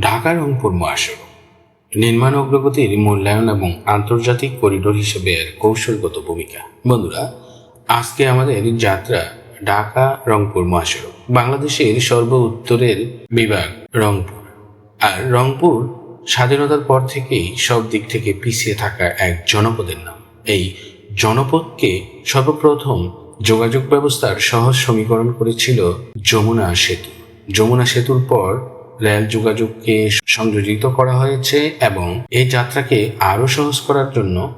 ঢাকা রংপুর মহাসড়ক নির্মাণ অগ্রগতির মূল্যায়ন এবং আন্তর্জাতিক করিডোর হিসেবে এর কৌশলগত ভূমিকা। বন্ধুরা, আজকে আমাদের যাত্রা ঢাকা, রংপুর মহাসড়ক বাংলাদেশের সর্ব উত্তরের বিভাগ, রংপুর। আর রংপুর স্বাধীনতার পর থেকেই সব দিক থেকে পিছিয়ে থাকা এক জনপদের নাম। এই জনপদকে সর্বপ্রথম যোগাযোগ ব্যবস্থার সহজ সমীকরণ করেছিল যমুনা সেতু। যমুনা সেতুর পর রেল যোগাযোগকে সংযোজিত করা হয়েছে এবং এই যাত্রাকে আরও সহজ করার জন্য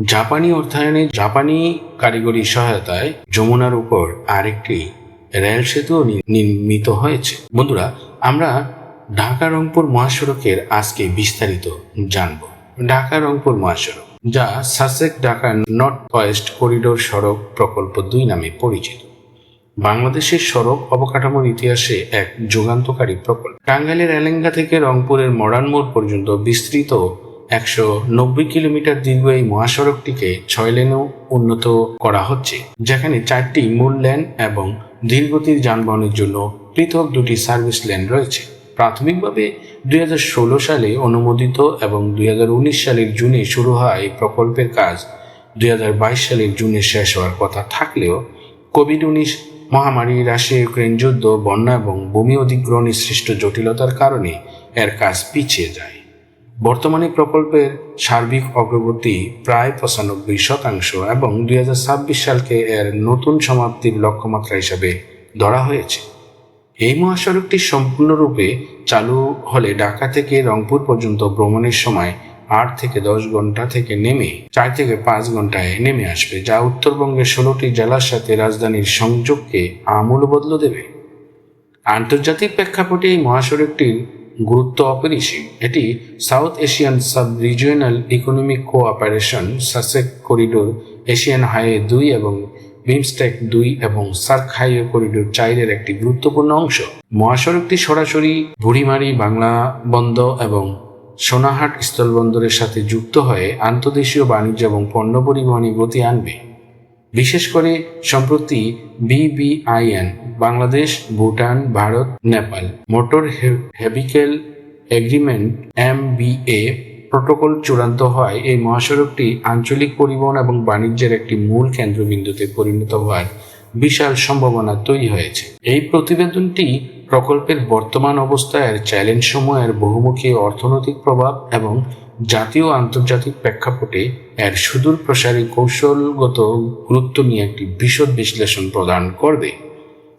জাপানি অর্থায়নে জাপানি কারিগরি সহায়তায় যমুনার উপর আরেকটি রেল সেতু নির্মিত হয়েছে। বন্ধুরা, আমরা ঢাকা রংপুর মহাসড়কের আজকে বিস্তারিত জানব। ঢাকা রংপুর মহাসড়ক, যা SASEC Dhaka north west corridor সড়ক প্রকল্প দুই নামে পরিচিত। বাংলাদেশের সড়ক অবকাঠামোর ইতিহাসে এক যুগান্তকারী প্রকল্প। টাঙ্গাইলের এলেঙ্গা থেকে রংপুরের মডার্ন মোড় পর্যন্ত বিস্তৃত একশো নব্বই কিলোমিটার দীর্ঘ এই মহাসড়কটিকে ছয় লেনেও উন্নত করা হচ্ছে, যেখানে চারটি মূল লেন এবং ধীরগতির যানবাহনের জন্য পৃথক দুটি সার্ভিস লেন রয়েছে। প্রাথমিকভাবে দুই ষোলো সালে অনুমোদিত এবং দুই হাজার উনিশ সালের জুনে শুরু হয় এই প্রকল্পের কাজ। দুই হাজার বাইশ সালের জুনে শেষ হওয়ার কথা থাকলেও কোভিড উনিশ মহামারী, রাশিয়া, ইউক্রেন যুদ্ধ, বন্যা এবং ভূমি অধিগ্রহণের সৃষ্ট জটিলতার কারণে এর কাজ পিছিয়ে যায়। বর্তমানে প্রকল্পের সার্বিক অগ্রগতি প্রায় পঁচানব্বই শতাংশ এবং দুই হাজার ছাব্বিশ সালকে এর নতুন সমাপ্তির লক্ষ্যমাত্রা হিসাবে ধরা হয়েছে। এই মহাসড়কটি সম্পূর্ণরূপে চালু হলে ঢাকা থেকে রংপুর পর্যন্ত ভ্রমণের সময় আট থেকে দশ ঘণ্টা থেকে নেমে চার থেকে পাঁচ ঘন্টায় নেমে আসবে, যা উত্তরবঙ্গের ষোলোটি জেলার সাথে রাজধানীর সংযোগকে আমূল বদলে দেবে। আন্তর্জাতিক প্রেক্ষাপটে এই মহাসড়কটির গুরুত্ব অপরিসীম। এটি South Asian sub regional economic cooperation, SASEC corridor, Asian highway দুই এবং বিমস্টেক দুই এবং সার্ক হাইওয়ে করিডোর চাইরের একটি গুরুত্বপূর্ণ অংশ। মহাসড়কটি সরাসরি বুড়িমারি বাংলা বন্ধ এবং সোনাহাট স্থলবন্দরের সাথে যুক্ত হয়ে আন্তর্দেশীয় বাণিজ্য এবং পণ্য পরিবহনে গতি আনবে। বিশেষ করে সম্প্রতি BBIN, Bangladesh, Bhutan, Bharat, Nepal, motor vehicle agreement M protocol চূড়ান্ত হয় এই মহাসড়কটি আঞ্চলিক পরিবহন এবং বাণিজ্যের একটি মূল কেন্দ্রবিন্দুতে পরিণত হওয়ার বিশাল সম্ভাবনা তৈরি হয়েছে। এই প্রতিবেদনটি প্রকল্পের বর্তমান অবস্থায় চ্যালেঞ্জ সময়ের বহুমুখী অর্থনৈতিক প্রভাব এবং জাতীয় আন্তর্জাতিক প্রেক্ষাপটে এর সুদূর প্রসারী কৌশলগত গুরুত্ব নিয়ে একটি বিশদ বিশ্লেষণ প্রদান করবে।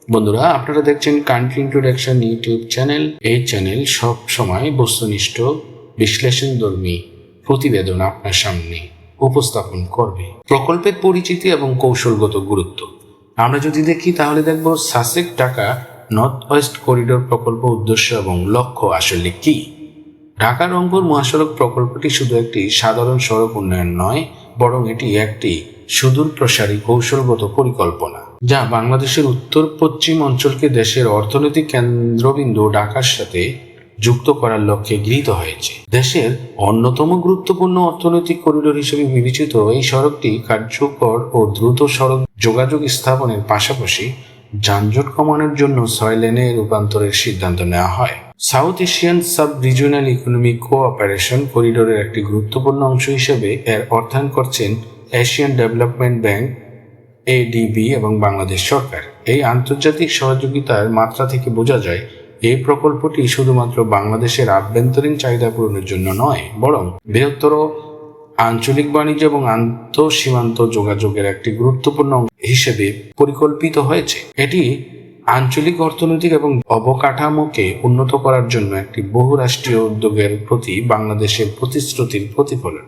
বন্ধুরা, আপনারা দেখছেন কান্ট্রি ইন্ট্রোডাকশন ইউটিউব চ্যানেল এই চ্যানেল সব সময় বস্তুনিষ্ঠ, বিশ্লেষণধর্মী প্রতিবেদন আপনার সামনে উপস্থাপন করবে। প্রকল্পের পরিচিতি এবং কৌশলগত গুরুত্ব। আমরা যদি দেখি, তাহলে দেখব SASEC Dhaka north west corridor প্রকল্প উদ্দেশ্য এবং লক্ষ্য আসলে কি? ঢাকা রংপুর মহাসড়ক প্রকল্পটি শুধু একটি সাধারণ সড়ক উন্নয়ন নয়, বরং এটি একটি সুদূর প্রসারী কৌশলগত পরিকল্পনা, যা বাংলাদেশের উত্তর পশ্চিম অঞ্চলকে দেশের অর্থনৈতিক কেন্দ্রবিন্দু ঢাকার সাথে যুক্ত করার লক্ষ্যে গৃহীত হয়েছে। দেশের অন্যতম গুরুত্বপূর্ণ অর্থনৈতিক করিডোর হিসেবে বিবেচিত এই সড়কটি কার্যকর ও দ্রুত সড়ক যোগাযোগ স্থাপনের পাশাপাশি যানজট কমানোর জন্য ছয় লেনে রূপান্তরের সিদ্ধান্ত নেওয়া হয়। South Asian sub regional economic cooperation করিডোরের একটি গুরুত্বপূর্ণ অংশ হিসেবে এর অর্থায়ন করছেন এশিয়ান ডেভেলপমেন্ট ব্যাংক, এডিবি এবং বাংলাদেশ সরকার। এই আন্তর্জাতিক সহযোগিতার মাত্রা থেকে বোঝা যায়, এই প্রকল্পটি শুধুমাত্র বাংলাদেশের আভ্যন্তরীণ চাহিদা পূরণের জন্য নয়, বরং বৃহত্তর আঞ্চলিক বাণিজ্য এবং আন্তঃসীমান্ত যোগাযোগের একটি গুরুত্বপূর্ণ হিসেবে পরিকল্পিত হয়েছে। এটি আঞ্চলিক অর্থনৈতিক এবং অবকাঠামোকে উন্নত করার জন্য একটি বহুরাষ্ট্রীয় উদ্যোগের প্রতি বাংলাদেশের প্রতিশ্রুতির প্রতিফলন।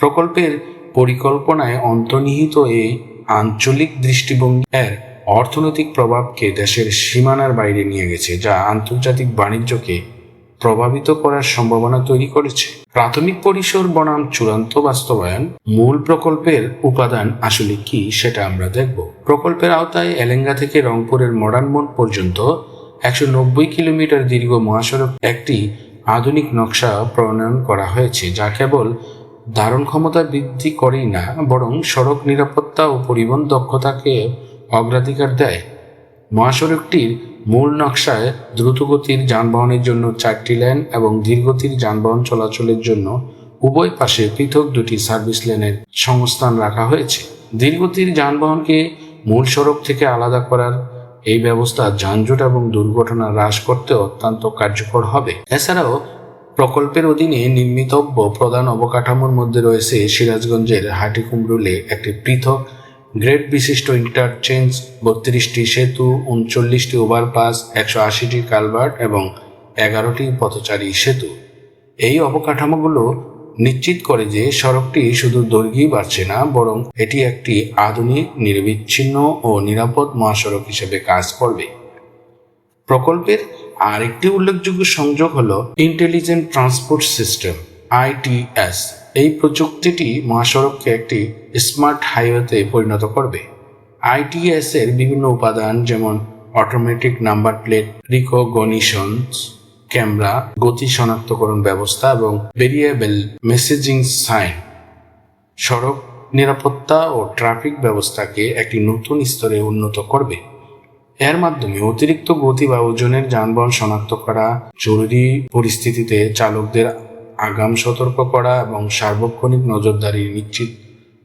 প্রকল্পের পরিকল্পনায় অন্তর্নিহিত এই আঞ্চলিক দৃষ্টিভঙ্গি এর অর্থনৈতিক প্রভাবকে দেশের সীমানার বাইরে নিয়ে গেছে, যা আন্তর্জাতিক বাণিজ্যকে প্রভাবিত করার সম্ভাবনা তৈরি করেছে। প্রাথমিক পরিসর বনাম চূড়ান্ত বাস্তবায়ন মূল প্রকল্পের উপাদান আসলে কি সেটা আমরা দেখব। প্রকল্পের আওতায় এলেঙ্গা থেকে রংপুরের মডার্ন মোড় পর্যন্ত একশো নব্বই কিলোমিটার দীর্ঘ মহাসড়ক একটি আধুনিক নকশা প্রণয়ন করা হয়েছে, যা কেবল ধারণ ক্ষমতা বৃদ্ধি করেই না, বরং সড়ক নিরাপত্তা ও পরিবহন দক্ষতাকে অগ্রাধিকার দেয়। মহাসড়কটির মূল নকশায় দ্রুতগতির যানবাহনের জন্য চারটি লেন এবং ধীরগতির যানবাহন চলাচলের জন্য উভয় পাশে পৃথক দুটি সার্ভিস লেনের সংস্থান রাখা হয়েছে। ধীরগতির যানবাহনকে মূল সড়ক থেকে আলাদা করার এই ব্যবস্থা যানজট এবং দুর্ঘটনা হ্রাস করতে অত্যন্ত কার্যকর হবে। এছাড়াও, প্রকল্পের অধীনে নির্মিতব্য প্রধান অবকাঠামোর মধ্যে রয়েছে সিরাজগঞ্জের হাটিকুমরুলে একটি পৃথক গ্রেড বিশিষ্ট ইন্টারচেঞ্জ বত্রিশটি সেতু, উনচল্লিশটি ওভারপাস, একশো আশিটি কালভার্ট এবং এগারোটি পথচারী সেতু। এই অবকাঠামোগুলো নিশ্চিত করে যে সড়কটি শুধু দৈর্ঘ্যই বাড়ছে না, বরং এটি একটি আধুনিক, নির্বিচ্ছিন্ন ও নিরাপদ মহাসড়ক হিসেবে কাজ করবে। প্রকল্পের আরেকটি উল্লেখযোগ্য সংযোগ হল ইন্টেলিজেন্ট ট্রান্সপোর্ট সিস্টেম আইটিএস এই প্রযুক্তিটি মহাসড়ককে একটি স্মার্ট হাইওয়েতে পরিণত করবে। আইটিএস এর বিভিন্ন উপাদান যেমন automatic number plate recognitions camera গতি শনাক্তকরণ ব্যবস্থা এবং ভেরিয়েবল মেসেজিং সাইন সড়ক নিরাপত্তা ও ট্রাফিক ব্যবস্থাকে একটি নতুন স্তরে উন্নত করবে। এর মাধ্যমে অতিরিক্ত গতি বা ওজনের যানবাহন শনাক্ত করা, জরুরি পরিস্থিতিতে চালকদের আগাম সতর্ক করা এবং সার্বক্ষণিক নজরদারি নিশ্চিত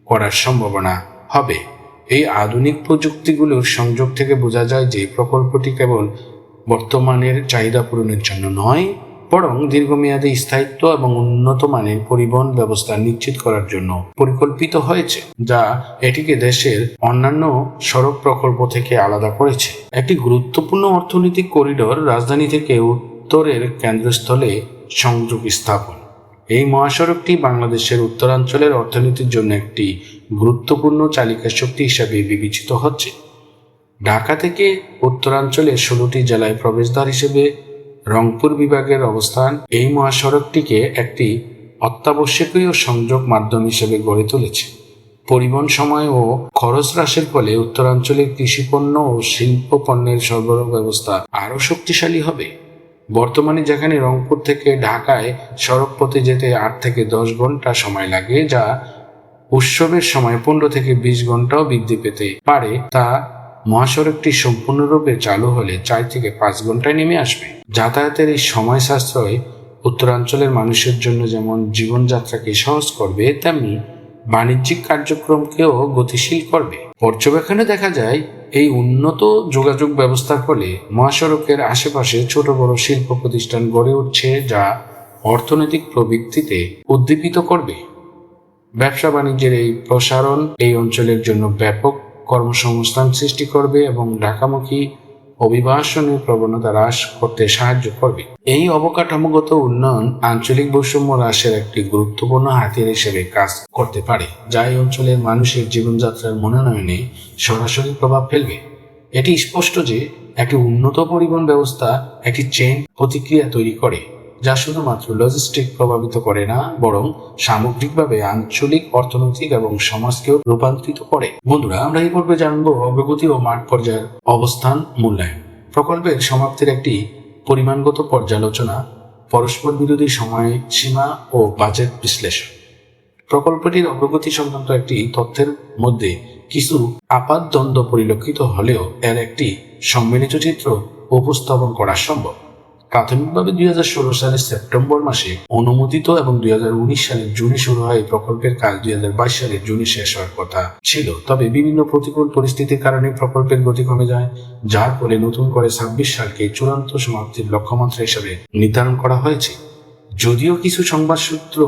করার সম্ভাবনা হবে। এই আধুনিক প্রযুক্তিগুলোর সংযোগ থেকে বোঝা যায় যে প্রকল্পটি কেবল বর্তমানের চাহিদা পূরণের জন্য নয়, বরং দীর্ঘমেয়াদী স্থায়িত্ব এবং উন্নত মানের পরিবহন ব্যবস্থা নিশ্চিত করার জন্য পরিকল্পিত হয়েছে, যা এটিকে দেশের অন্যান্য সড়ক প্রকল্প থেকে আলাদা করেছে। একটি গুরুত্বপূর্ণ অর্থনৈতিক করিডোর রাজধানী থেকে উত্তরের কেন্দ্রস্থলে সংযোগ স্থাপন। এই মহাসড়কটি বাংলাদেশের উত্তরাঞ্চলের অর্থনীতির জন্য একটি গুরুত্বপূর্ণ চালিকা শক্তি হিসাবে বিবেচিত হচ্ছে। ঢাকা থেকে উত্তরাঞ্চলে ষোলোটি জেলায় প্রবেশদ্বার হিসেবে রংপুর বিভাগের অবস্থান এই মহাসড়কটিকে একটি অত্যাবশ্যকীয় সংযোগ মাধ্যম হিসেবে গড়ে তুলেছে। পরিবহন সময় ও খরচ হ্রাসের ফলে উত্তরাঞ্চলের কৃষিপণ্য ও শিল্প পণ্যের সরবরাহ ব্যবস্থা আরও শক্তিশালী হবে। বর্তমানে যেখানে রংপুর থেকে ঢাকায় সড়ক পথে যেতে আট থেকে দশ ঘণ্টা সময় লাগে, যা উৎসবের সময় পনেরো থেকে বিশ ঘন্টাও বৃদ্ধি পেতে পারে, তা মহাসড়কটি সম্পূর্ণরূপে চালু হলে চার থেকে পাঁচ ঘন্টায় নেমে আসবে। যাতায়াতের এই সময় সাশ্রয় উত্তরাঞ্চলের মানুষের জন্য যেমন জীবনযাত্রাকে সহজ করবে, তেমনি বাণিজ্যিক কার্যক্রমকেও গতিশীল করবে। পর্যবেক্ষণে দেখা যায় এই উন্নত যোগাযোগ ব্যবস্থার ফলে মহাসড়কের আশেপাশে ছোট বড় শিল্প প্রতিষ্ঠান গড়ে উঠছে যা অর্থনৈতিক প্রবৃত্তিতে উদ্দীপিত করবে। ব্যবসা বাণিজ্যের এই প্রসারণ এই অঞ্চলের জন্য ব্যাপক কর্মসংস্থান সৃষ্টি করবে এবং ঢাকামুখী অভিবাসনের প্রবণতা হ্রাস করতে সাহায্য করবে। এই অবকাঠামোগত উন্নয়ন আঞ্চলিক বৈষম্য হ্রাসের একটি গুরুত্বপূর্ণ হাতিয়ার হিসেবে কাজ করতে পারে, যা এই অঞ্চলের মানুষের জীবনযাত্রার মনোনয়নে সরাসরি প্রভাব ফেলবে। এটি স্পষ্ট যে, একটি উন্নত পরিবহন ব্যবস্থা একটি চেন প্রতিক্রিয়া তৈরি করে। যা শুধুমাত্র লজিস্টিক প্রভাবিত করে না, বরং সামগ্রিকভাবে আঞ্চলিক অর্থনৈতিক এবং সমাজকেও রূপান্তরিত করে। বন্ধুরা, আমরা এই পর্বে জানব অগ্রগতি ও মাঠ পর্যায়ের অবস্থান মূল্যায়ন। প্রকল্পের সমাপ্তির একটি পরিমাণগত পর্যালোচনা, পরস্পর বিরোধী সময় সীমা ও বাজেট বিশ্লেষণ। প্রকল্পটির অগ্রগতি সংক্রান্ত একটি তথ্যের মধ্যে কিছু আপাত দ্বন্দ্ব পরিলক্ষিত হলেও এর একটি সম্মিলিত চিত্র উপস্থাপন করা সম্ভব। প্রাথমিকভাবে দুই হাজার ষোলো সালের সেপ্টেম্বর মাসে অনুমোদিত এবং দুই হাজার উনিশ সালের জুনে শুরু হয় এই প্রকল্পের কাজ। দুই হাজার বাইশ সালের জুনে শেষ হওয়ার কথা ছিল। তবে বিভিন্ন প্রতিকূল পরিস্থিতির কারণে প্রকল্পের গতি কমে যায়, যার ফলে নতুন করে ছাব্বিশ সালকে চূড়ান্ত সমাপ্তির লক্ষ্যমাত্রা হিসাবে নির্ধারণ করা হয়েছে। যদিও কিছু সংবাদ সূত্র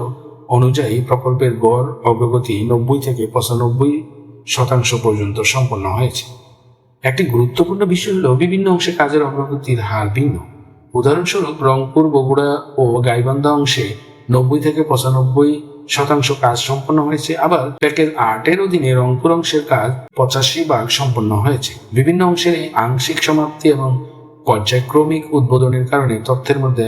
অনুযায়ী প্রকল্পের গড় অগ্রগতি নব্বই থেকে পঁচানব্বই শতাংশ পর্যন্ত সম্পন্ন হয়েছে। একটি গুরুত্বপূর্ণ বিষয় হল, বিভিন্ন অংশে কাজের অগ্রগতির হার ভিন্ন। উদাহরণস্বরূপ রংপুর, বগুড়া ও গাইবান্ধা অংশে নব্বই থেকে পঁচানব্বই শতাংশ কাজ সম্পন্ন হয়েছে। আবার প্যাকেজ আটের অধীনে রংপুর অংশের কাজ পঁচাশি ভাগ সম্পন্ন হয়েছে। বিভিন্ন অংশের এই আংশিক সমাপ্তি এবং পর্যায়ক্রমিক উদ্বোধনের কারণে তথ্যের মধ্যে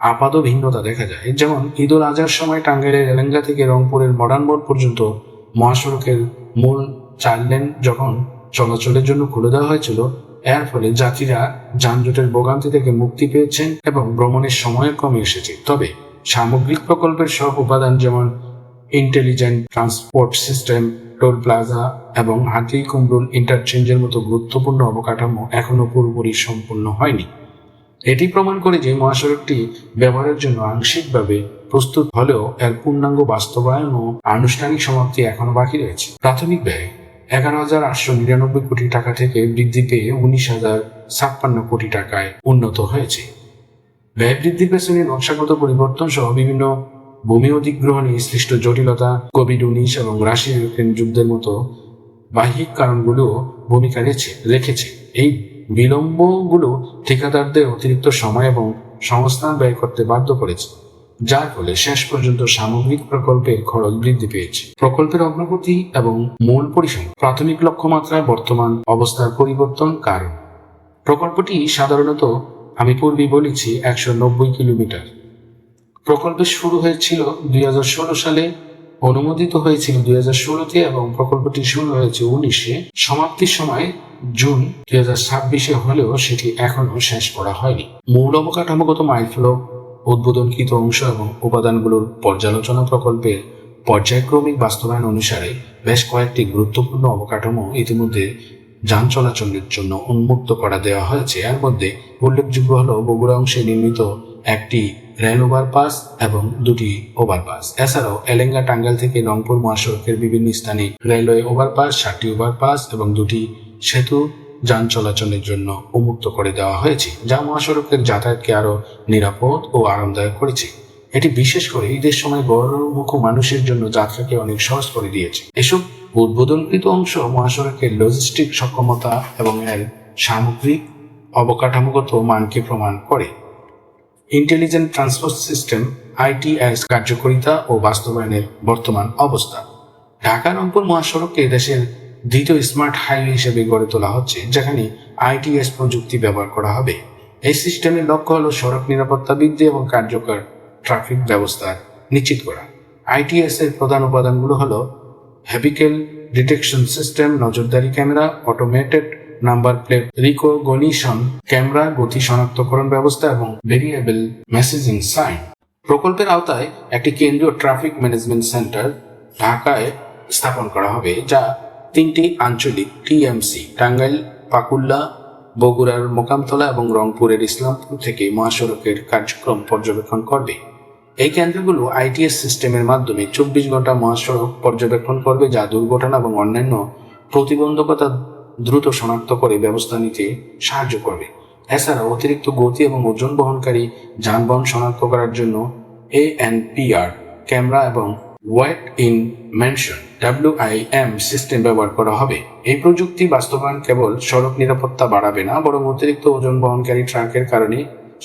আপাত ভিন্নতা দেখা যায়। যেমন, ঈদ উল আজহার সময় টাঙ্গাইলের এলেঙ্গা থেকে রংপুরের মডার্ন বোর্ড পর্যন্ত মহাসড়কের মূল চার লেন যখন চলাচলের জন্য খুলে দেওয়া হয়েছিল এর ফলে যাত্রীরা যানজটের ভোগান্তি থেকে মুক্তি পেয়েছেন এবং ভ্রমণের সময় কমে এসেছে। তবে সামগ্রিক প্রকল্পের সব উপাদান যেমন intelligent transport system toll plaza এবং হাতি কুমরুল ইন্টারচেঞ্জের মতো গুরুত্বপূর্ণ অবকাঠামো এখনও পুরোপুরি সম্পূর্ণ হয়নি। এটি প্রমাণ করে যে মহাসড়কটি ব্যবহারের জন্য আংশিকভাবে প্রস্তুত হলেও এর পূর্ণাঙ্গ বাস্তবায়ন ও আনুষ্ঠানিক সমাপ্তি এখনও বাকি রয়েছে। প্রাথমিক ব্যয় এগারো হাজার আটশো নিরানব্বই কোটি টাকা থেকে বৃদ্ধি পেয়ে উনিশ হাজার ছাপ্পান্ন কোটি টাকায় উন্নত হয়েছে। ব্যয় বৃদ্ধির পেছনে নকশাগত পরিবর্তন সহ বিভিন্ন ভূমি অধিগ্রহণে সৃষ্ট জটিলতা কোভিড উনিশ এবং রাশিয়া ইউক্রেন যুদ্ধের মতো বাহ্যিক কারণগুলো ভূমিকা রেখেছে রেখেছে। এই বিলম্বগুলো ঠিকাদারদের অতিরিক্ত সময় এবং সংস্থান ব্যয় করতে বাধ্য করেছে। যার ফলে শেষ পর্যন্ত সামগ্রিক প্রকল্পের খরচ বৃদ্ধি পেয়েছে। প্রকল্পের অগ্রগতি এবং মূল পরিসর প্রাথমিক লক্ষ্যমাত্রায় বর্তমান অবস্থার পরিবর্তন কারণ? প্রকল্পটি সাধারণত আমি পূর্বেই বলেছি একশো নব্বই কিলোমিটার। প্রকল্প শুরু হয়েছিল দুই হাজার ষোলো সালে, অনুমোদিত হয়েছিল দুই হাজার ষোলোতে এবং প্রকল্পটি শুরু হয়েছে উনিশে। সমাপ্তির সময় জুন দুই হাজার ছাব্বিশে হলেও সেটি এখনও শেষ করা হয়নি। মূল অবকাঠামোগত মাইলফলক উদ্বোধনকৃত অংশ এবং উপাদানগুলোর পর্যালোচনা প্রকল্পের পর্যায়ক্রমিক বাস্তবায়ন অনুসারে বেশ কয়েকটি গুরুত্বপূর্ণ অবকাঠামো ইতিমধ্যে যান চলাচলের জন্য উন্মুক্ত করা দেওয়া হয়েছে। এর মধ্যে উল্লেখযোগ্য হল বগুড়া অংশে নির্মিত একটি রেল ওভারপাস এবং দুটি ওভারপাস। এছাড়াও এলেঙ্গা টাঙ্গাইল থেকে রংপুর মহাসড়কের বিভিন্ন স্থানে রেলওয়ে ওভারপাস, সাতটি ওভারপাস এবং দুটি সেতু যান চলাচলের জন্য উন্মুক্ত করে দেওয়া হয়েছে, যা মহাসড়কের যাতায়াতকে আরও নিরাপদ ও আরামদায়ক করেছে। এটি বিশেষ করে ঈদের সময় বড়মুখ মানুষের জন্য যাত্রাকে অনেক সহজ করে দিয়েছে। এসব উদ্বোধনকৃত অংশ মহাসড়কের লজিস্টিক সক্ষমতা এবং এর সামগ্রিক অবকাঠামোগত মানকে প্রমাণ করে। ইন্টেলিজেন্ট ট্রান্সপোর্ট সিস্টেম আইটিএস কার্যকারিতা ও বাস্তবায়নের বর্তমান অবস্থা। ঢাকা রংপুর মহাসড়ককে দেশের দ্বিতীয় স্মার্ট হাইওয়ে হিসেবে গড়ে তোলা হচ্ছে, যেখানে আইটিএস প্রযুক্তি ব্যবহার করা হবে। এই সিস্টেমের লক্ষ্য হল সড়ক নিরাপত্তা বৃদ্ধি এবং কার্যকর ট্রাফিক ব্যবস্থা নিশ্চিত করা। আইটিএস এর প্রধান উপাদানগুলো হলো হ্যাবিকেল ডিটেকশন সিস্টেম, নজরদারি camera, automated number plate, recognition camera, গতি শনাক্তকরণ ব্যবস্থা এবং ভেরিয়েবল মেসেজিং সাইন। প্রকল্পের আওতায় একটি কেন্দ্রীয় ট্রাফিক ম্যানেজমেন্ট সেন্টার ঢাকায় স্থাপন করা হবে, যা তিনটি আঞ্চলিক টিএমসি, টাঙ্গাইল পাকুল্লা বগুড়ার মোকামতলা এবং রংপুরের ইসলামপুর থেকে মহাসড়কের কার্যক্রম পর্যবেক্ষণ করবে। এই কেন্দ্রগুলো আইটিএস সিস্টেমের মাধ্যমে চব্বিশ ঘণ্টা মহাসড়ক পর্যবেক্ষণ করবে যা দুর্ঘটনা এবং অন্যান্য প্রতিবন্ধকতা দ্রুত শনাক্ত করে ব্যবস্থা নিতে সাহায্য করবে। এছাড়া অতিরিক্ত গতি এবং ওজন বহনকারী যানবাহন শনাক্ত করার জন্য এএনপিআর, ক্যামেরা এবং weight in motion WIM system ব্যবহার করা হবে। এই প্রযুক্তি বাস্তবায়ন কেবল সড়ক নিরাপত্তা বাড়াবে না, বরং অতিরিক্ত ওজন বহনকারী ট্রাকের কারণে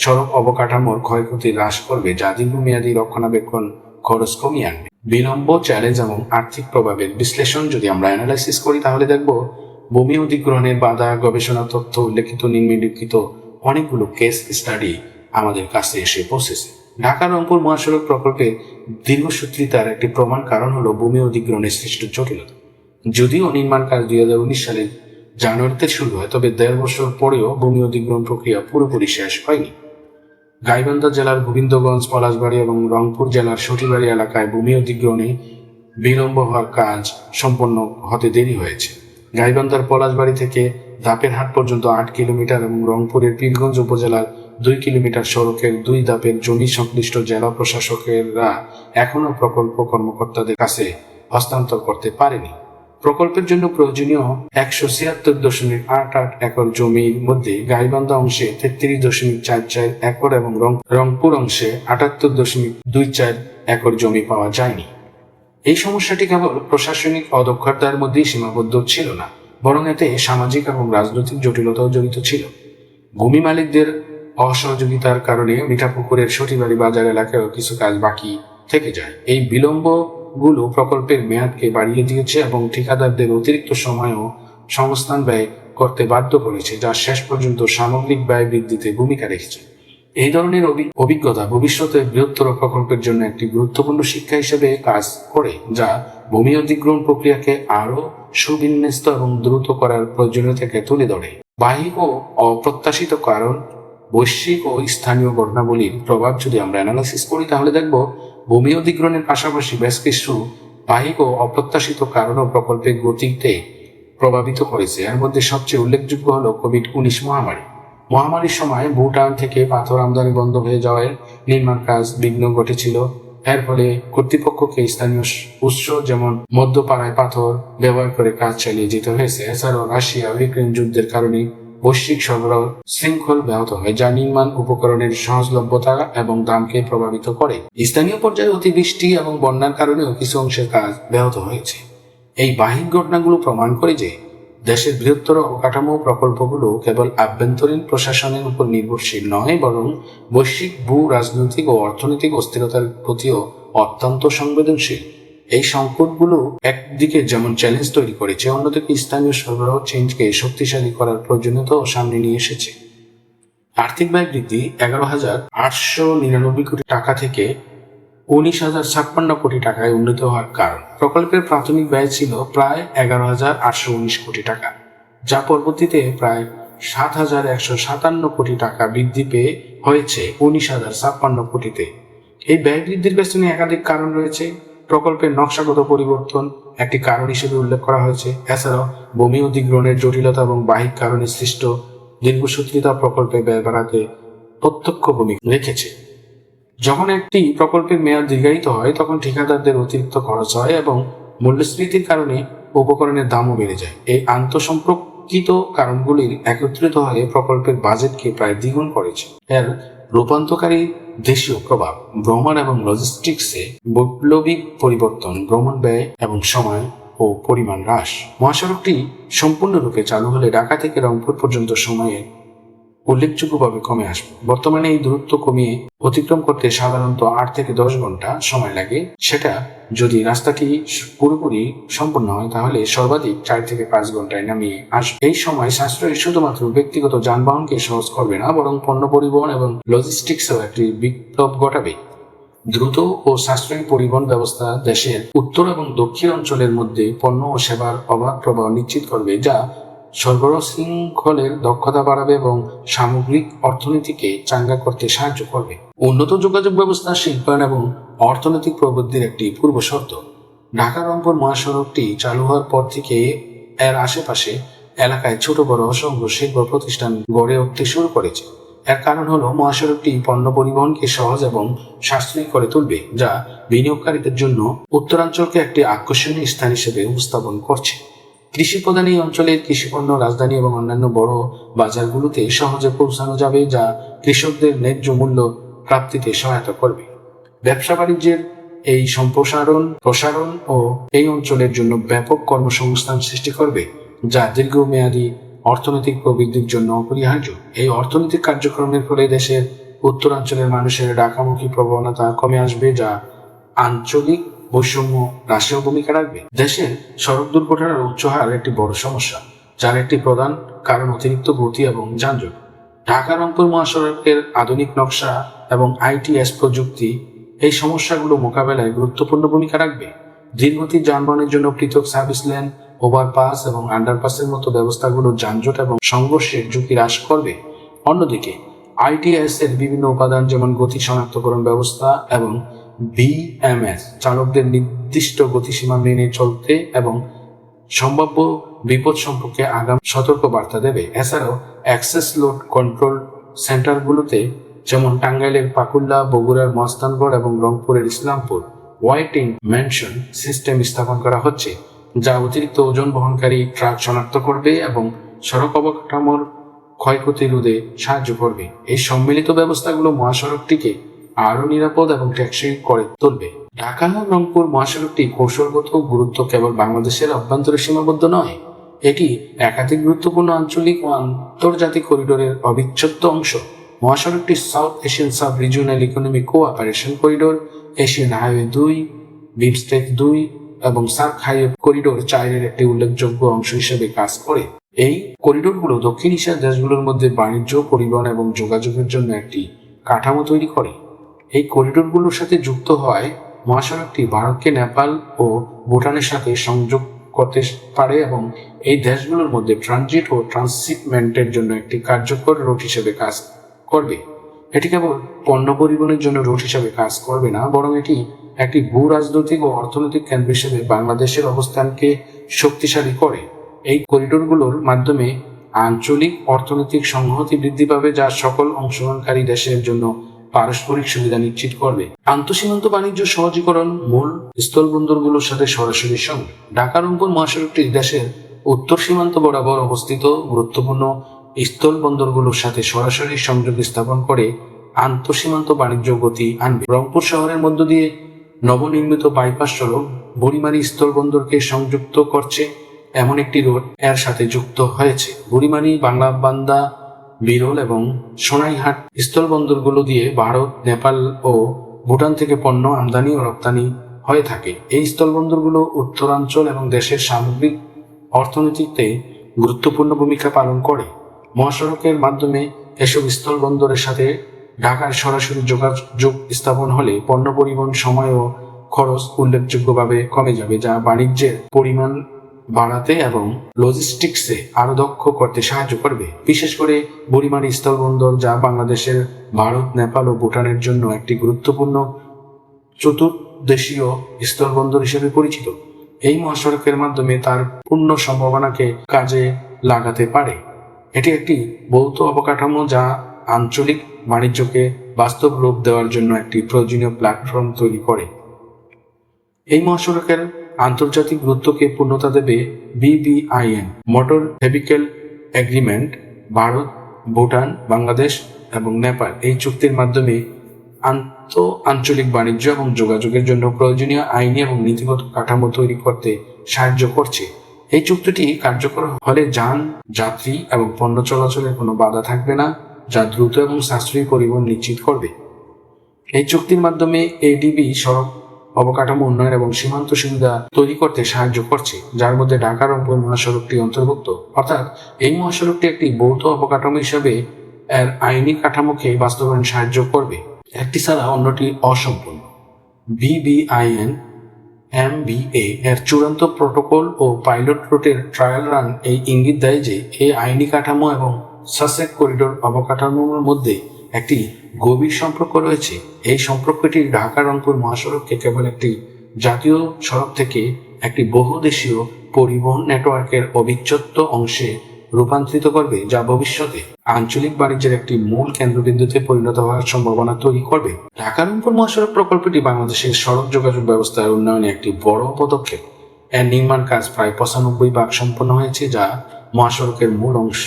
সড়ক অবকাঠামোর ক্ষয়ক্ষতি হ্রাস করবে, যা দীর্ঘমেয়াদী রক্ষণাবেক্ষণ খরচ কমিয়ে আনবে। বিলম্ব চ্যালেঞ্জ এবং আর্থিক প্রভাবের বিশ্লেষণ যদি আমরা অ্যানালাইসিস করি, তাহলে দেখব ভূমি অধিগ্রহণের বাধা, গবেষণা তথ্য, উল্লেখিত নিম্নলিখিত অনেকগুলো কেস স্টাডি আমাদের কাছে এসে পৌঁছেছে। ঢাকা রংপুর মহাসড়ক প্রকল্পের দীর্ঘসূত্রিতার একটি প্রমাণ কারণ হলো ভূমি অধিগ্রহণের সৃষ্ট জটিলতা। যদিও নির্মাণ কাজ দুই হাজার উনিশ সালের জানুয়ারিতে শুরু হয়, তবে দেড় বছর পরেও ভূমি অধিগ্রহণ প্রক্রিয়া পুরোপুরি শেষ হয়নি। গাইবান্ধা জেলার গোবিন্দগঞ্জ, পলাশবাড়ি এবং রংপুর জেলার সঠিবাড়ি এলাকায় ভূমি অধিগ্রহণে বিলম্ব হওয়ার কাজ সম্পন্ন হতে দেরি হয়েছে। গাইবান্ধার পলাশবাড়ি থেকে ধাপের হাট পর্যন্ত আট কিলোমিটার এবং রংপুরের পীরগঞ্জ উপজেলার দুই কিলোমিটার সড়কের দুই ধাপের জমি সংশ্লিষ্ট জেলা প্রশাসকেরা এখনও প্রকল্প কর্মকর্তাদের কাছে হস্তান্তর করতে পারেনি। প্রকল্পের জন্য প্রয়োজনীয় একশো ছিয়াত্তর দশমিক আট আট একর জমির মধ্যে গাইবান্ধা অংশে তেত্রিশ দশমিক চার চার একর এবং রংপুর অংশে আটাত্তর দশমিক দুই চার একর জমি পাওয়া যায়নি। এই সমস্যাটি কেবল প্রশাসনিক অদক্ষতার মধ্যেই সীমাবদ্ধ ছিল না, বরং এতে সামাজিক এবং রাজনৈতিক জটিলতাও জড়িত ছিল। ভূমি মালিকদের অসহযোগিতার কারণে মিঠাপুকুরের সঠিবাড়ি বাজার এলাকায়ও কিছু কাজ বাকি থেকে যায়। এই বিলম্বগুলো প্রকল্পের মেয়াদকে বাড়িয়ে দিয়েছে এবং ঠিকাদারদের অতিরিক্ত সময়ও সংস্থান ব্যয় করতে বাধ্য করেছে, যা শেষ পর্যন্ত সামগ্রিক ব্যয় বৃদ্ধিতে ভূমিকা রেখেছে। এই ধরনের অভিজ্ঞতা ভবিষ্যতে বৃহত্তর প্রকল্পের জন্য একটি গুরুত্বপূর্ণ শিক্ষা হিসেবে কাজ করে, যা ভূমি অধিগ্রহণ প্রক্রিয়াকে আরও সুবিন্যস্ত এবং দ্রুত করার প্রয়োজনীয়তাকে তুলে ধরে। বাহ্যিক ও অপ্রত্যাশিত কারণ বৈশ্বিক ও স্থানীয় ঘটনাবলীর প্রভাব যদি আমরা অ্যানালাইসিস করি, তাহলে দেখব ভূমি অধিগ্রহণের পাশাপাশি বেশ কিছু বাহিক ও অপ্রত্যাশিত কারণও প্রকল্পের গতিতে প্রভাবিত করেছে। এর মধ্যে সবচেয়ে উল্লেখযোগ্য হল কোভিড উনিশ মহামারী। মহামারীর সময় ভুটান থেকে পাথর আমদানি বন্ধ হয়ে যাওয়ায় নির্মাণ কাজ বিঘ্ন ঘটেছিল। এর ফলে কর্তৃপক্ষকে স্থানীয় উৎস যেমন মধ্যপাড়ায় পাথর ব্যবহার করে কাজ চালিয়ে যেতে হয়েছে। এছাড়াও রাশিয়া ইউক্রেন যুদ্ধের কারণে বৈশ্বিক সরবরাহ শৃঙ্খল ব্যাহত হয়, যা নির্মাণ উপকরণের সহজলভ্যতা এবং দামকে প্রভাবিত করে। স্থানীয় পর্যায়ে অতিবৃষ্টি এবং বন্যার কারণেও কিছু অংশের কাজ ব্যাহত হয়েছে। এই বাহিক ঘটনাগুলো প্রমাণ করে যে দেশের বৃহত্তর অবকাঠামো প্রকল্পগুলো কেবল আভ্যন্তরীণ প্রশাসনের উপর নির্ভরশীল নয়, বরং বৈশ্বিক ভূ রাজনৈতিক ও অর্থনৈতিক অস্থিরতার প্রতিও অত্যন্ত সংবেদনশীল। এই সংকটগুলো একদিকে যেমন চ্যালেঞ্জ তৈরি করেছে, অন্যদিকে স্থানীয় সরবরাহ চেঞ্জকে শক্তিশালী করার প্রয়োজনীয়তাও সামনে নিয়ে এসেছে। আর্থিক ব্যয় বৃদ্ধি এগারো হাজার আটশো নিরানব্বই কোটি টাকা থেকে উনিশ হাজার ছাপ্পান্ন কোটি টাকায় উন্নীত হওয়ার কারণ। প্রকল্পের প্রাথমিক ব্যয় ছিল প্রায় এগারো হাজার আটশো উনিশ কোটি টাকা, যা পরবর্তীতে প্রায় সাত হাজার একশো সাতান্ন কোটি টাকা বৃদ্ধি পেয়ে হয়েছে উনিশ হাজার ছাপ্পান্ন কোটিতে। এই ব্যয় বৃদ্ধির পেছনে একাধিক কারণ রয়েছে। প্রকল্পের নকশাগত পরিবর্তন একটি কারণ হিসেবে উল্লেখ করা হয়েছে। এছাড়াও, ভূমি অধিগ্রহণের জটিলতা এবং বাহিক কারণে সৃষ্ট দীর্ঘসূত্রিতা প্রকল্পে ব্যয় বাড়াতে প্রত্যক্ষ ভূমিকা রেখেছে যখন একটি প্রকল্পের মেয়াদ দীর্ঘায়িত হয়, তখন ঠিকাদারদের অতিরিক্ত খরচ হয় এবং মূল্যস্ফীতির কারণে উপকরণের দামও বেড়ে যায়। এই আন্তঃসম্পর্কিত কারণগুলির একত্রিত হয়ে প্রকল্পের বাজেটকে প্রায় দ্বিগুণ করেছে। এর রূপান্তরকারী দেশীয় প্রভাব ভ্রমণ এবং লজিস্টিক্সে বৈপ্লবিক পরিবর্তন, ভ্রমণ ব্যয় এবং সময় ও পরিমাণ হ্রাস। মহাসড়কটি সম্পূর্ণরূপে চালু হলে ঢাকা থেকে রংপুর পর্যন্ত সময়ে উল্লেখযোগ্যভাবে কমে আসবে। বর্তমানে এই দূরত্ব কমিয়ে অতিক্রম করতে সাধারণত আট থেকে দশ ঘণ্টা সময় লাগে। সেটা যদি রাস্তাটি পুরোপুরি সম্পূর্ণ হয়, তাহলে সর্বাধিক চার থেকে পাঁচ ঘন্টায় নামিয়ে আসবে। এই সময় সাশ্রয় শুধুমাত্র ব্যক্তিগত যানবাহনকে সহজ করবে না, বরং পণ্য পরিবহন এবং লজিস্টিক্সেও একটি বিপ্লব ঘটাবে। দ্রুত ও সাশ্রয়ী পরিবহন ব্যবস্থা দেশের উত্তর এবং দক্ষিণ অঞ্চলের মধ্যে পণ্য ও সেবার অবাধ প্রবাহ নিশ্চিত করবে, যা সরবরাহ শৃঙ্খলের দক্ষতা বাড়াবে এবং সামগ্রিক অর্থনীতিকে চাঙ্গা করতে সাহায্য করবে। উন্নত যোগাযোগ ব্যবস্থা, শিল্পায়ন এবং অর্থনৈতিক প্রবৃদ্ধির একটি পূর্ব শর্ত। ঢাকা রংপুর মহাসড়কটি চালু হওয়ার পর থেকে এর আশেপাশে এলাকায় ছোট, বড় অসংখ্য শিল্প প্রতিষ্ঠান গড়ে উঠতে শুরু করেছে। এর কারণ হলো মহাসড়কটি পণ্য পরিবহনকে সহজ এবং সাশ্রয়ী করে তুলবে, যা বিনিয়োগকারীদের জন্য উত্তরাঞ্চলকে একটি আকর্ষণীয় স্থান হিসেবে উপস্থাপন করছে। কৃষি প্রধান এই অঞ্চলের কৃষিপণ্য রাজধানী এবং অন্যান্য বড় বাজারগুলোতে সহজে পৌঁছানো যাবে, যা কৃষকদের ন্যায্য মূল্য প্রাপ্তিতে সহায়তা করবে। ব্যবসা বাণিজ্যের এই সম্প্রসারণ, প্রসারণ ও এই অঞ্চলের জন্য ব্যাপক কর্মসংস্থান সৃষ্টি করবে, যা দীর্ঘমেয়াদী অর্থনৈতিক প্রবৃদ্ধির জন্য অপরিহার্য। এই অর্থনৈতিক কার্যক্রমের ফলে দেশের উত্তরাঞ্চলের মানুষের ঢাকামুখী প্রবণতা কমে আসবে, যা আঞ্চলিক বৈষম্য হ্রাসেও ভূমিকা রাখবে? দেশের সড়ক দুর্ঘটনার উচ্চ হার একটি বড় সমস্যা, যার একটি প্রধান কারণ অতিরিক্ত গতি এবং যানজট। ঢাকা রংপুর মহাসড়কের আধুনিক নকশা এবং আইটিএস প্রযুক্তি এই সমস্যাগুলো মোকাবেলায় গুরুত্বপূর্ণ ভূমিকা রাখবে। দীর্ঘতি যানবাহনের জন্য পৃথক সার্ভিস লেন, ওভারপাস এবং আন্ডারপাসের মতো ব্যবস্থাগুলো যানজট এবং সংঘর্ষের ঝুঁকি হ্রাস করবে। অন্যদিকে, আইটিএস এর বিভিন্ন উপাদান যেমন গতি শনাক্তকরণ ব্যবস্থা এবং বিএমএস চালকদের নির্দিষ্ট গতিসীমা মেনে চলতে এবং সম্ভাব্য বিপদ সম্পর্কে আগাম সতর্ক বার্তা দেবে। এছাড়াও অ্যাক্সেস লোড কন্ট্রোল সেন্টারগুলোতে যেমন টাঙ্গাইলের পাকুল্লা, বগুড়ার মস্তানগড় এবং রংপুরের ইসলামপুর ওয়াইটিং মেনশন সিস্টেম স্থাপন করা হচ্ছে, যা অতিরিক্ত ওজন বহনকারী ট্রাক শনাক্ত করবে এবং সড়ক অবকাঠামোর ক্ষয়ক্ষতি রোধে সাহায্য করবে। এই সম্মিলিত ব্যবস্থাগুলো মহাসড়কটিকে আরও নিরাপদ এবং টেকসই করে তুলবে। ঢাকা রংপুর মহাসড়কটি কৌশলগত গুরুত্ব কেবল বাংলাদেশের অভ্যন্তরে সীমাবদ্ধ নয়, এটি একাধিক গুরুত্বপূর্ণ আঞ্চলিক ও আন্তর্জাতিক করিডোরের অবিচ্ছেদ্য অংশ। মহাসড়কটি South Asian sub regional economic cooperation corridor, Asian highway দুই, বিমস্টেক দুই এবং সার্ক হাইওয়ে করিডোর চারের একটি উল্লেখযোগ্য অংশ হিসেবে কাজ করে। এই করিডোরগুলো দক্ষিণ এশিয়ার দেশগুলোর মধ্যে বাণিজ্য, পরিবহন এবং যোগাযোগের জন্য একটি কাঠামো তৈরি করে। এই করিডোরগুলোর সাথে যুক্ত হয় মহাসড়কটি ভারতকে নেপাল ও ভুটানের সাথে সংযোগ করতে পারে এবং এই দেশগুলোর মধ্যে ট্রানজিট ও ট্রান্সশিপমেন্টের জন্য একটি কার্যকর রুট হিসেবে কাজ করবে। এটি কেবল পণ্য পরিবহনের জন্য রুট হিসাবে কাজ করবে না, বরং এটি একটি ভূ রাজনৈতিক ও অর্থনৈতিক কেন্দ্র হিসেবে বাংলাদেশের অবস্থানকে শক্তিশালী করে। এই করিডোরগুলোর মাধ্যমে আঞ্চলিক অর্থনৈতিক সংহতি বৃদ্ধি পাবে, যা সকল অংশগ্রহণকারী দেশের জন্য পারস্পরিক সুবিধা নিশ্চিত করবে। আন্তঃসীমান্ত বাণিজ্য সহজীকরণ মূল স্থলবন্দরগুলোর সাথে সরাসরি সঙ্গে। ঢাকা রংপুর মহাসড়কটি দেশের উত্তর সীমান্ত বরাবর অবস্থিত। গুরুত্বপূর্ণ স্থল বন্দরগুলোর সাথে সরাসরি সংযোগ স্থাপন করে আন্তঃসীমান্ত বাণিজ্য গতি আনবে। রংপুর শহরের মধ্য দিয়ে নবনির্মিত বাইপাস সড়ক বুড়িমারি স্থলবন্দরকে সংযুক্ত করছে। এমন একটি রোডের সাথে যুক্ত হয়েছে। বুড়িমারি বাংলাবান্দা বিরল এবং সোনাইহাট স্থলবন্দরগুলো দিয়ে ভারত, নেপাল ও ভুটান থেকে পণ্য আমদানি ও রপ্তানি হয়ে থাকে। এই স্থলবন্দরগুলো উত্তরাঞ্চল এবং দেশের সামগ্রিক অর্থনীতিতে গুরুত্বপূর্ণ ভূমিকা পালন করে। মহাসড়কের মাধ্যমে এসব স্থলবন্দরের সাথে ঢাকার সরাসরি যোগাযোগ স্থাপন হলে পণ্য পরিবহন সময় ও খরচ উল্লেখযোগ্যভাবে কমে যাবে, যা বাণিজ্যের পরিমাণ বাড়াতে এবং লজিস্টিক্সে আরও দক্ষ করতে সাহায্য করবে। বিশেষ করে বুড়িমারি স্থলবন্দর যা বাংলাদেশের ভারত, নেপাল ও ভুটানের জন্য একটি গুরুত্বপূর্ণ চতুর্দেশীয় স্থলবন্দর হিসেবে পরিচিত। এই মহাসড়কের মাধ্যমে তার পূর্ণ সম্ভাবনাকে কাজে লাগাতে পারে। এটি একটি ভৌত অবকাঠামো যা আঞ্চলিক বাণিজ্যকে বাস্তব রূপ দেওয়ার জন্য একটি প্রয়োজনীয় প্ল্যাটফর্ম তৈরি করে। এই মহাসড়কের আন্তর্জাতিক গুরুত্বকে পূর্ণতা দেবে BBIN. Motor vehicle agreement, Bharat, Bhutan, Bangladesh এবং নেপাল এই চুক্তির মাধ্যমে আন্ত আঞ্চলিক বাণিজ্য এবং যোগাযোগের জন্য প্রয়োজনীয় আইনি এবং নীতিগত কাঠামো তৈরি করতে সাহায্য করছে। এই চুক্তিটি কার্যকর হলে যান, যাত্রী এবং পণ্য চলাচলের কোনো বাধা থাকবে না, যা দ্রুত এবং সাশ্রয়ী পরিবহন নিশ্চিত করবে। এই চুক্তির মাধ্যমে এডিবি সড়ক অবকাঠামো উন্নয়ন এবং সীমান্ত সুবিধা তৈরি করতে সাহায্য করছে, যার মধ্যে ঢাকা রংপুর মহাসড়কটি অন্তর্ভুক্ত। অর্থাৎ, এই মহাসড়কটি একটি বৌদ্ধ অবকাঠামো হিসেবে এর আইনি কাঠামোকে বাস্তবায়ন সাহায্য করবে। একটি ছাড়া অন্যটি অসম্পূর্ণ। বিবিআইএন এমবিএ এর চূড়ান্ত প্রোটোকল ও পাইলট রুটের ট্রায়াল রান এই ইঙ্গিত দেয় যে, এই আইনি কাঠামো এবং সাসেক করিডোর অবকাঠামোর মধ্যে একটি গভীর সম্পর্ক রয়েছে। এই সম্পর্কটি ঢাকা রংপুর মহাসড়ককে কেবল একটি জাতীয় সড়ক থেকে একটি বহুদেশীয় পরিবহন নেটওয়ার্কের অবিচ্ছেদ্য অংশে রূপান্তরিত করবে, যা ভবিষ্যতে আঞ্চলিক বাণিজ্যের একটি মূল কেন্দ্রবিন্দুতে পরিণত হওয়ার সম্ভাবনা তৈরি করবে। ঢাকা রংপুর মহাসড়ক প্রকল্পটি বাংলাদেশের সড়ক যোগাযোগ ব্যবস্থার উন্নয়নে একটি বড় পদক্ষেপ। এর নির্মাণ কাজ প্রায় পঁচানব্বই ভাগ সম্পন্ন হয়েছে, যা মহাসড়কের মূল অংশ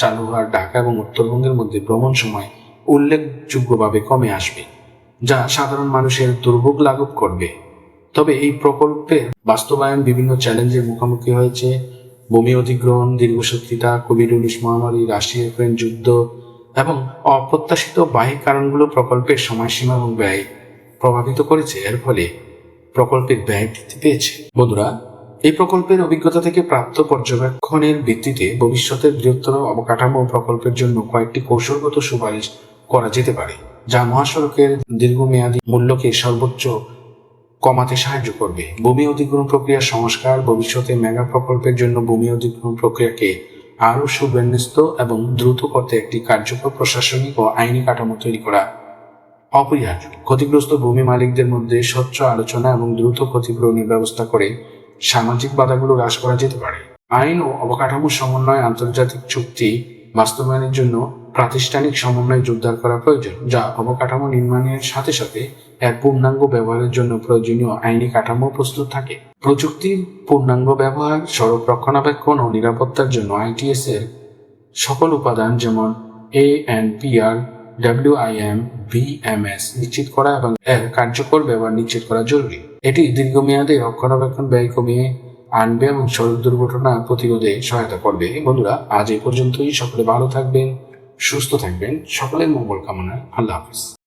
চালু হওয়ার ঢাকা এবং উত্তরবঙ্গের মধ্যে ভ্রমণ সময় উল্লেখযোগ্যভাবে কমে আসবে, যা সাধারণ মানুষের দুর্ভোগ লাঘব করবে। তবে এই প্রকল্পের বাস্তবায়ন বিভিন্ন চ্যালেঞ্জের মুখোমুখি হয়েছে। ভূমি অধিগ্রহণ, দীর্ঘসূত্রিতা, কোভিড উনিশ মহামারী, রাশিয়া, ইউক্রেন যুদ্ধ এবং অপ্রত্যাশিত বাহ্যিক কারণগুলো প্রকল্পের সময়সীমা এবং ব্যয় প্রভাবিত করেছে। এর ফলে প্রকল্পের ব্যয় বৃদ্ধি পেয়েছে। বন্ধুরা, এই প্রকল্পের অভিজ্ঞতা থেকে প্রাপ্ত পর্যবেক্ষণের ভিত্তিতে ভবিষ্যতের বৃহত্তর অবকাঠামো প্রকল্পের জন্য কয়েকটি কৌশলগত সুপারিশ করা যেতে পারে, যা মহাসড়কের দীর্ঘমেয়াদী মূল্যকে সর্বোচ্চ কমাতে সাহায্য করবে। ভূমি অধিগ্রহণ প্রক্রিয়া সংস্কার, ভবিষ্যতে মেগা প্রকল্পের জন্য ভূমি অধিগ্রহণ প্রক্রিয়াকে আরও সুবিন্যস্ত এবং দ্রুত করতে একটি কার্যকর প্রশাসনিক ও আইনি কাঠামো তৈরি করা অপরিহার্য। ক্ষতিগ্রস্ত ভূমি মালিকদের মধ্যে স্বচ্ছ আলোচনা এবং দ্রুত ক্ষতিপূরণের ব্যবস্থা করে সামাজিক বাধাগুলো হ্রাস করা যেতে পারে। আইন ও অবকাঠামো সমন্বয় আন্তর্জাতিক চুক্তি বাস্তবায়নের জন্য প্রাতিষ্ঠানিক সমন্বয় জোরদার করা প্রয়োজন, যা অবকাঠামো নির্মাণের সাথে সাথে এর পূর্ণাঙ্গ ব্যবহারের জন্য প্রয়োজনীয় আইনি কাঠামো প্রস্তুত থাকে। প্রযুক্তির পূর্ণাঙ্গ ব্যবহার, সড়ক রক্ষণাবেক্ষণ ও নিরাপত্তার জন্য আইটিএস এর সকল উপাদান যেমন A N P R WIM BMS নিশ্চিত করা এবং এর কার্যকর ব্যবহার নিশ্চিত করা জরুরি। এটি দীর্ঘমেয়াদে রক্ষণাবেক্ষণ ব্যয় কমিয়ে আনবে এবং সড়ক দুর্ঘটনা প্রতিরোধে সহায়তা করবে। বন্ধুরা, আজ এই পর্যন্তই। সকলে ভালো থাকবেন। সুস্থ থাকবেন। সকলের মঙ্গল কামনা। আল্লাহ হাফিজ।